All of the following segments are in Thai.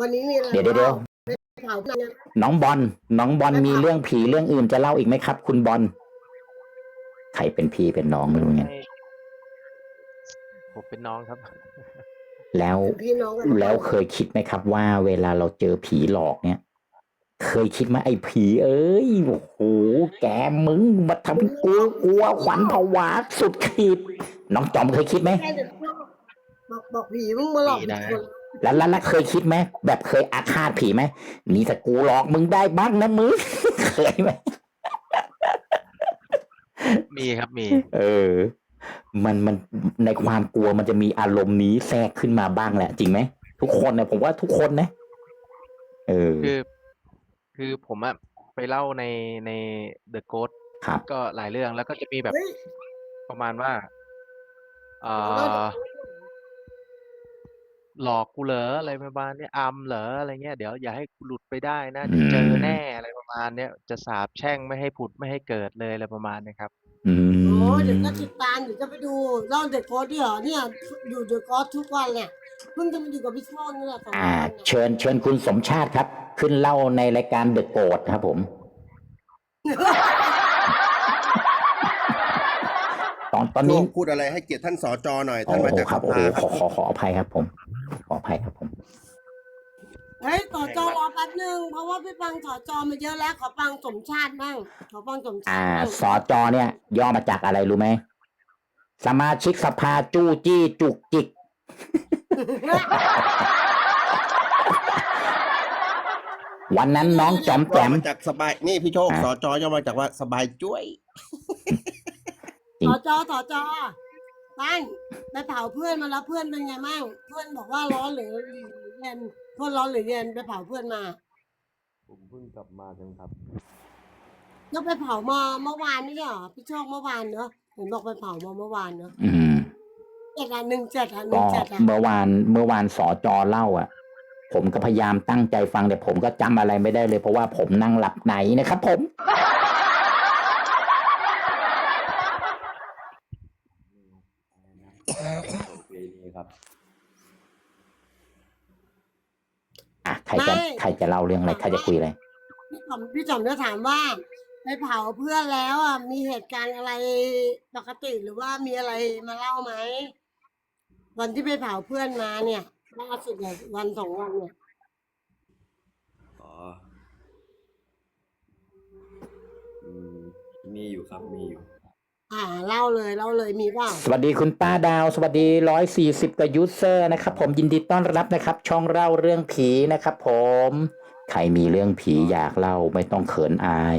วันนี้มีอะไรเดี๋ยวเดี๋ยวเดี๋ยวเผาเพื่อนนะน้องบอลน้องบอลมีเรื่องผีเรื่องอื่นจะเล่าอีกไหมครับ คุณบอลใครเป็นพี่เป็นน้องไม่รู้เนี่ยให้ผมเป็นน้องครับ แล้วพี่น้องกันแล้วเคยคิดไหมครับ ว่าเวลาเราเจอผีหลอกเนี่ย เคยคิดไหมไอ้ผี เอ้ยโอ้โหแกมึงมาทำให้กูกลัวขวัญผวาสุดขีดน้องจอมเคยคิดไหมแค่เด็กบอกบอกผีมึงมาหลอกผีนะคน แล้วแล้วแล้วเคยคิดไหมแบบเคยอาฆาตผีไหมนี่ถ้ากูหลอกมึงได้บ้างนะมึงเคยไหมมีครับมี เออ มันมันในความกลัวมันจะมีอารมณ์นี้แทรกขึ้นมาบ้างแหละ จริงไหมทุกคนนะผมว่าทุกคนนะ เออ คือ คือผมอะไปเล่าในใน The Ghost ครับ ก็หลายเรื่องแล้วก็จะมีแบบเฮ้ยประมาณว่า เอ่อ หลอกกูเหรออะไรประมาณเนี้ยอัมเหรออะไรเงี้ยเดี๋ยวอย่าให้กูหลุดไปได้นะเดี๋ยวเจอแน่อะไรประมาณเนี้ยจะสาบแช่งไม่ให้ผุดไม่ให้เกิดเลยอะไรประมาณเนี้ยครับ อืโอ้มเดี๋ยวจะติดตามเดี๋ยวจะไปดูเล่าเด็กโค้ดด้วยเหรอเนี่ยอยู่เด็กโค้ดทุกวันเนี่ยเพิ่งจะมาอยู่กับพี่โชคนี่แหละสองอ่า วันเนี่ยเชิญเชิญคุณสมชาติครับ ขึ้นเล่าในรายการเดอะโกดครับผม ตอนตอนนี้โชคพูดอะไรให้เกียรติท่านสจหน่อย โอ้ท่านมาโหจากคสรับโอ้โหภาขอขอขออภัยครับผมขออ ภัยครับผมเฮ้ยต่อจอรอแป๊บนึงเพราะว่าพี่ฟังต่อจอมาเยอะแล้วขอฟังสมชาติบ้างขอฟังสมชาอ่าติบ้างสอจอเนี่ย ย่อมาจากอะไรรู้ไหมสมาชิกสภาจู้จี้จุกจิก วันนั้นน้องจอมแจย่อม มาจากสบายนี่พี่โชคอ่าสจย่อมาจากว่าสบายจ้วยจริงต่อจอต่อจอ ตั้งไปเผาเพื่อนมาแล้วเพื่อนเป็นไงบ้างเพื่อนบอกว่าร้อนหรือเย็นเพื่อนร้อนหรือเย็นไปเผาเพื่อนมา ผมเพิ่งกลับมาจังครับก็ไปเผามาเมื่อวานนี่เหรอพี่โชคเมื่อวานเนอะเห็นบอกไปเผามาเมื่อวานเนอะอืมเจ็ดอะหนึ่งเจ็ดอะหก็นึ่งเจ็ดอะเมื่อวานเมื่อวานสอจอเล่าอะ ผมก็พยายามตั้งใจฟังแต่ผมก็จำอะไรไม่ได้เลยเพราะว่าผมนั่งหลับไหนนะครับ ผม โอเคนี่ครับ อะใครจะใค รจะเล่าเรื่องอะไรใครจะคุยอะไรพี่จอมพี่จอมจะถามว่าไปเผาเพื่อนแล้วอะมีเหตุการณ์อะไรปกติหรือว่ามีอะไรมาเล่าไหมวันที่ไปเผาเพื่อนมาเนี่ยล่าสุดเนี่ยวันสองวันเนี่ยอ๋ออืมมีอยู่ครับมีอยู่ อ่าเล่าเลยเล่าเลยมีเปล่าสวัสดีคุณป้าดาว สวัสดีร้อยสี่สิบกว่ายูเซอร์นะครับ ผมยินดีต้อนรับนะครับ ช่องเล่าเรื่องผีนะครับ ผม ใครมีเรื่องผีอยากเล่าไม่ต้องเขินอาย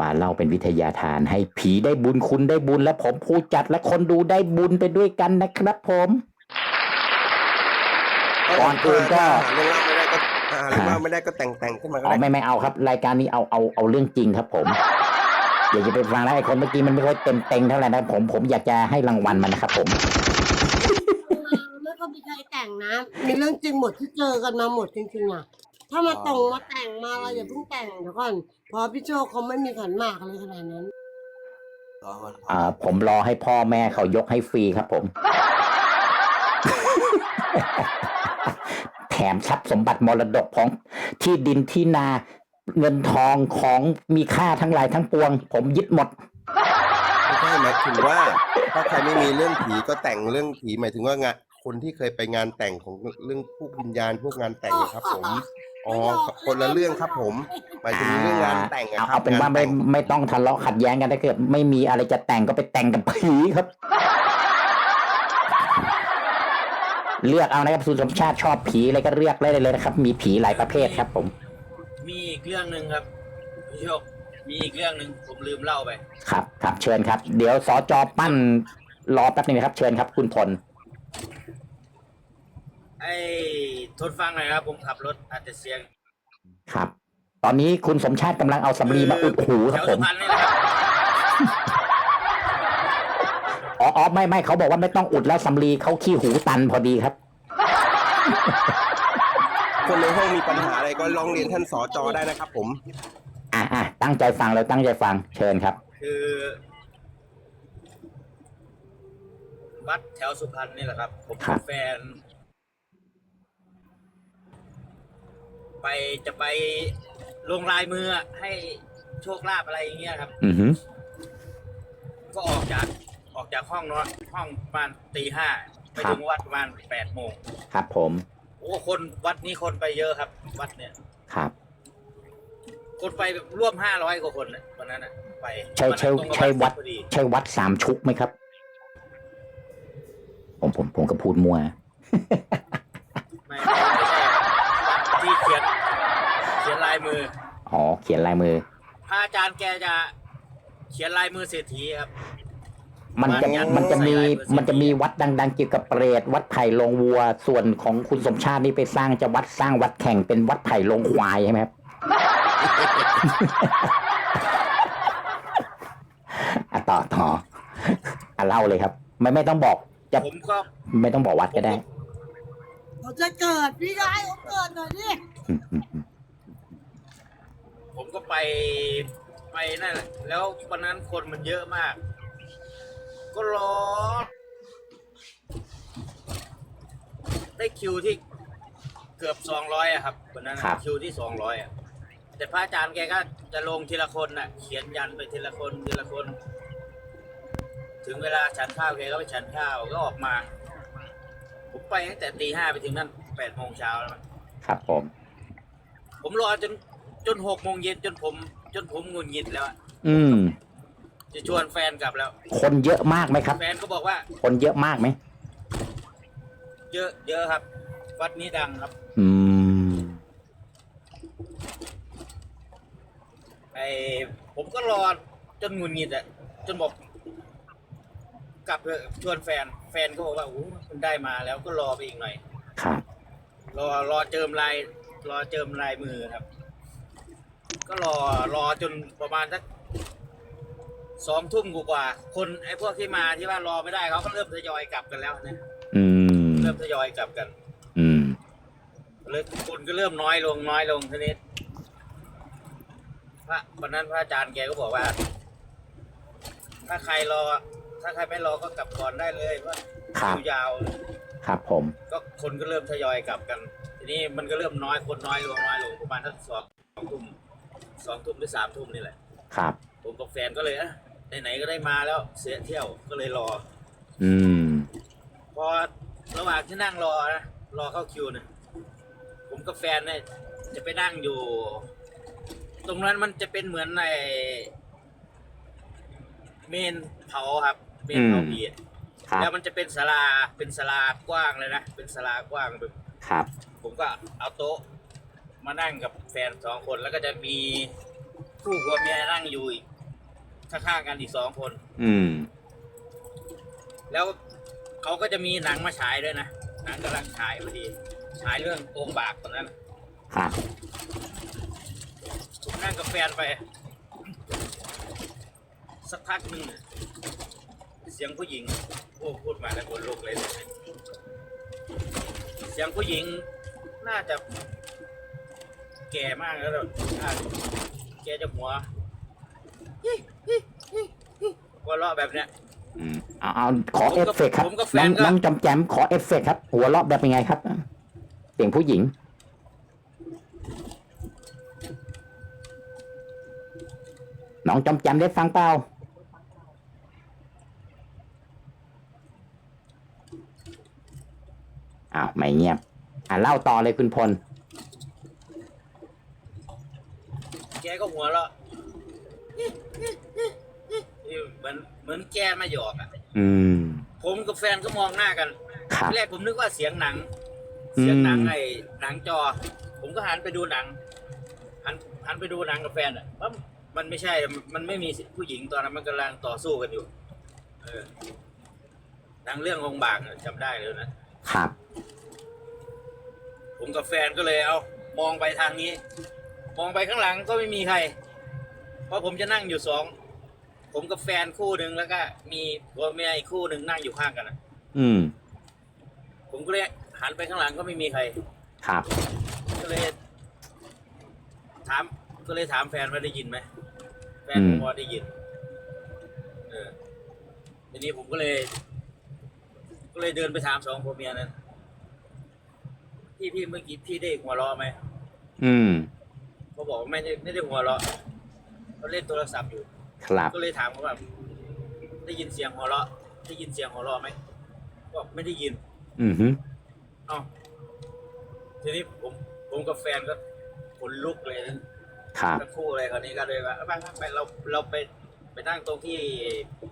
มาเล่าเป็นวิทยาทานให้ผีได้บุญคุณได้บุญและผมผู้จัดและคนดูได้บุญไปด้วยกันนะครับ ผม ก่อนอื่นก็หาเรื่องเล่าไม่ได้ก็หาเรื่องเล่าไม่ได้ก็แต่งแต่งขึ้นมาก็อ๋อได้ไม่ไม่เอาครับ รายการนี้เอาเอาเอาเรื่องจริงครับ ผม อย่าจะไปฟังแล้วไอ้คนเมื่อกี้มันไม่ค่อยเต็มเต็งเท่าไหร่นะผมผมอยากจะให้รางวัลมันนะครับผมไม่ก็มีใครแต่งนะมีเรื่องจริงหมดที่เจอกันมาหมดจริงๆอะ ถ้ามาตรงมาแต่งมาเราอย่าเพิ่งแต่งเดี๋ยวก่อนเพอพี่โจเขาไม่มีขันหมากอะไรขนาดนั้นตอนวันอ่า ผมรอให้พ่อแม่เขายกให้ฟรีครับผม แถมทรัพย์สมบัติมรดกของที่ดินที่นา เงินทองของมีค่าทั้งหลายทั้งปวง ผมยึดหมด ไม่ใช่หมายถึงว่า ถ้าใครไม่มีเรื่องผีก็แต่งเรื่องผีหมายถึงว่างานคนที่เคยไปงานแต่งของเรื่องพวกวิญญาณพวกงานแต่งนะครับ ผมอ๋อคนละเรื่องครับผม หมายถึงเรื่องงานแต่งอะเอาครัเอาบเป็นว่าไม่งแต่งไม่ต้องทะเลาะขัดแย้งกันถ้าเกิดไม่มีอะไรจะแต่งก็ไปแต่งกับผีครับ เลือกเอานะครับสุสมชาติชอบผีอะไรก็เลือกได้เลยนะครับ มีผีหลายประเภทครับผม มีอีกเรื่องหนึ่งครับพี่โชคมีอีกเรื่องหนึ่งผมลืมเล่าไป ครับครับเชิญครับ เดี๋ยวสอจอปั้นรอแป๊บนึงนะครับ เชิญครับ คุณทนไอ้ทนฟังหน่อยครับ ผมขับรถอาจจะเสียงครับ ตอนนี้คุณสมชาติกำลังเอาสำลีมาอุดหูคแถรับวผสุม พรรณนี่แหละครับอ๋ออ๋อไม่ไม่เขาบอกว่าไม่ต้องอุดแล้วสำลีเขาขี้หูตันพอดีครับ คนในห้องมีปัญหาอะไรก็ร้องเรียนท่านสจได้นะครับ ผม อะอะตั้งใจฟังเลยตั้งใจฟังเชิญครับ คือวัดแถวสุพรรณนี่แหละครับ ผมครักับบ แฟน ไปจะไปลงลายมือให้โชคลาภอะไรอย่างเงี้ยครับ อือฮึก็ออกจากออกจากห้องนอนห้องประมาณตีห้าไปถึงวัดประมาณแปดโมง ครับผมโอ้คนวัดนี้คนไปเยอะครับ วัดเนี่ยครับ คนไปร่วมห้าร้อยกว่าคนน่ะวันนั้นน่ะไปใช่ใช่วันนั้นตรงกับใช่วัด พอดีใช่วัดสามชุกไหมครับ ผมผมผมก็พูดมั่วไม่ไม่ไม่ใช่วัดที่เขียนเขียนลายมือ อ๋อ เขียนลายมือ พระอาจารย์แกจะเขียนลายมือเศรษฐีครับ มันจะมันมันจะมีใส่ลายมือมันจะมีวัดดัง ๆ เกี่ยวกับเปรตวัดไผ่ลงวัว ส่วนของคุณสมชาตินี่ไปสร้างจะวัดสร้างวัดแข่งเป็นวัดไผ่ลงควายใช่ไหมครับ อะต่อต่ออะเล่าเลยครับ ไม่ไม่ต้องบอกจะผมก็ไม่ต้องบอกวัดก็ได้เขาจะเกิดพี่ชายเขาเกิดหน่อยดิอืมอืมอืมผมก็ไปไปนั่นแหละแล้ววันนั้นคนมันเยอะมาก ก็รอ ได้คิวที่เกือบสองร้อยอะครับวันนั้นอะคิวที่สองร้อยอะแต่พระอาจารย์แกก็จะลงทีละคนน่ะ เขียนยันไปทีละคนทีละคน ถึงเวลาฉันข้าวแกก็ไปฉันข้าวก็ออกมา ผมไปตั้งแต่ตีห้าไปถึงนั่นแปดโมงเช้าแล้วมั้งครับผม ผมรอจนจนหกโมงเย็นจนผม จนผมหงุดหงิดแล้วอะ อืม จะชวนแฟนกลับแล้ว คนเยอะมากไหมครับ แฟนก็บอกว่า คนเยอะมากไหม เยอะเยอะครับ วัดนี้ดังครับอืม ไอผมก็รอจนหงุดหงิดอะจนบอกกลับเถอะชวนแฟน แฟนก็บอกว่าโอ้มันได้มาแล้วก็รอไปอีกหน่อย ครับ รอรอเจิมลาย รอเจิมลายมือครับ ก็รอรอจนประมาณสัก สองทุ่มกว่าๆคนไอ้พวกที่มาที่ว่ารอไม่ได้เขาก็เริ่มทยอยกลับกันแล้วนะอืมเริ่มทยอยกลับกันอืมเลยคนก็เริ่มน้อยลงน้อยลงทีนี้พระวันนั้นพระอาจารย์แกก็บอกว่า ถ้าใครรอ ถ้าใครไม่รอก็กลับก่อนได้เลยว่าครับคิวยาว ครับผม ก็คนก็เริ่มทยอยกลับกัน ทีนี้มันก็เริ่มน้อยคนน้อยลงน้อยลงประมาณสักสองสองทุ่มสองทุ่มหรือสามทุ่มนี่แหละ ครับ ผมกับแฟนก็เลยอะ ไหนๆก็ได้มาแล้วเสียเที่ยวก็เลยรอ อืม พอระหว่างที่นั่งรอนะรอเข้าคิวนะผมกับแฟนเนี่ยจะไปนั่งอยู่ ตรงนั้นมันจะเป็นเหมือนในเมนเผาครับเมนเผาอืมผีอะครับ แล้วมันจะเป็นศาลาเป็นศาลากว้างเลยนะเป็นศาลากว้างแบบ ครับ ผมก็เอาโต๊ะ มานั่งกับแฟนสองคนแล้วก็จะมีคู่ผัวเมียนั่งอยู่อีก ข้างๆกันอีกสองคน อืม แล้วเขาก็จะมีหนังมาฉายด้วยนะ หนังกำลังฉายพอดี ฉายเรื่ององค์บากตอนนั้นน่ะครับ ผมนั่งกับแฟนไป สักพักหนึ่งน่ะเสียงผู้หญิง โอ้พูดมาแล้วคนลุกเลยเสียงผู้หญิงน่าจะ แก่มากแล้วแบบน่าแกจะหัว หัวเราะแบบเนี้ย อืมเอาเอาขอผมเอกับฟเฟกต์ครับผมกับแฟน้อนงก็ น้องจำแจมขอเอฟเฟกต์ครับ หัวเราะแบบเป็นไงครับเสียงผู้หญิง น้องจำแจมได้ฟังเปล่าอ้าวไม่เงียบ อะเล่าต่อเลยคุณพล แกก็หัวเราะเห มือนเหมือนแกมาหยอกอะ อืม ผมกับแฟนก็มองหน้ากันครับทีแรกผมนึกว่าเสียงหนังเสียงหนังอืมไอ้หนังจอ ผมก็หันไปดูหนังหันหันไปดูหนังกับแฟนอะว่ามันไม่ใช่มันไม่มีผู้หญิงตอนนั้นมันกำลังต่อสู้กันอยู่ เออหนังเรื่ององค์บากอะจำได้เลยนะ ครับ ผมกับแฟนก็เลยเอา มองไปทางนี้ มองไปข้างหลังก็ไม่มีใคร เพราะผมจะนั่งอยู่สอง ผมกับแฟนคู่หนึ่งแล้วก็ มีผัวเมียอีกคู่หนึ่งนั่งอยู่ข้างกันอะอืม ผมก็เลยหันไปข้างหลังก็ไม่มีใคร ครับ ก็เลย ถามก็เลยถามแฟนว่าได้ยินไหมแฟนอืผมมว่าได้ยิน เออทีนี้ผมก็เลย ก็เลยเดินไปถามสองผัวเมียนั้นพี่พี่เมื่อกี้พี่ได้หัวเราะไหมอืมเขาบอกว่าไม่ได้ไม่ได้หัวเราะเขาเล่นโทรศัพท์อยู่ ครับก็เลยถามเขาว่าได้ยินเสียงหัวเราะได้ยินเสียงหัวเราะไหมบอกไม่ได้ยิน อือฮึเอ้าทีนี้ผมผมกับแฟนก็ขนลุกเลยนะครับทั้งคู่เลยคราวนี้ก็เลยว่าเอาไปไปเราเราไปไปนั่งตรงที่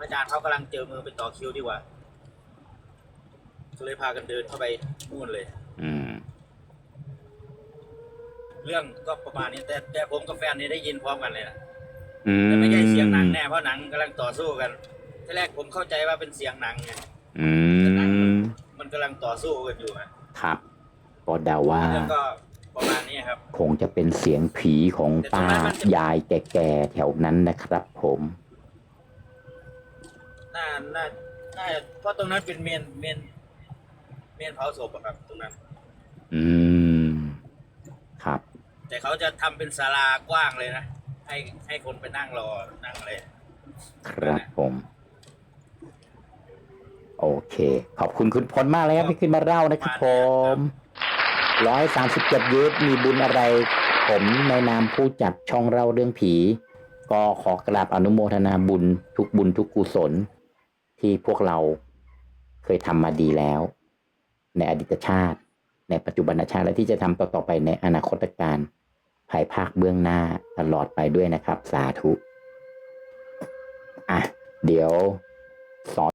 อาจารย์เขากำลังเจอมือไปต่อคิวดีกว่าก็เลยพากันเดินเข้าไปนู่นเลย อืม เรื่องก็ประมาณนี้แต่แต่ผมกับแฟนนี่ได้ยินพร้อมกันเลยนะ อืมแต่ไม่ใช่เสียงหนังแน่เพราะหนังกำลังต่อสู้กันทีแรกผมเข้าใจว่าเป็นเสียงหนังไงอืมมันกำลังต่อสู้กันอยู่นะครับก็เดาว่าเรื่องก็ประมาณนี้ครับ คงจะเป็นเสียงผีของป้ายายแก่ๆแถวนั้นนะครับผม น่าน่าน่าเพราะตรงนั้นเป็นเมนเมนเมนเผาศพอะครับ ตรงนั้น อืม ครับ แต่เขาจะทำเป็นศาลากว้างเลยนะ ให้ให้คนไปนั่งรอนั่งอะไรครับผม โอเค ขอบคุณคุณพลมากเลยครับที่ขึ้นมาเล่านะครับผมร้อยสามสิบเจ็ดยุทธมีบุญอะไร ผมในนามผู้จัดช่องเล่าเรื่องผี ก็ขอกราบอนุโมทนาบุญทุกบุญทุกกุศล ที่พวกเราเคยทำมาดีแล้ว ในอดีตชาติ ในปัจจุบันชาติและที่จะทำต่อๆไปในอนาคตการ ภายภาคเบื้องหน้าตลอดไปด้วยนะครับ สาธุ อะ เดี๋ยวสอน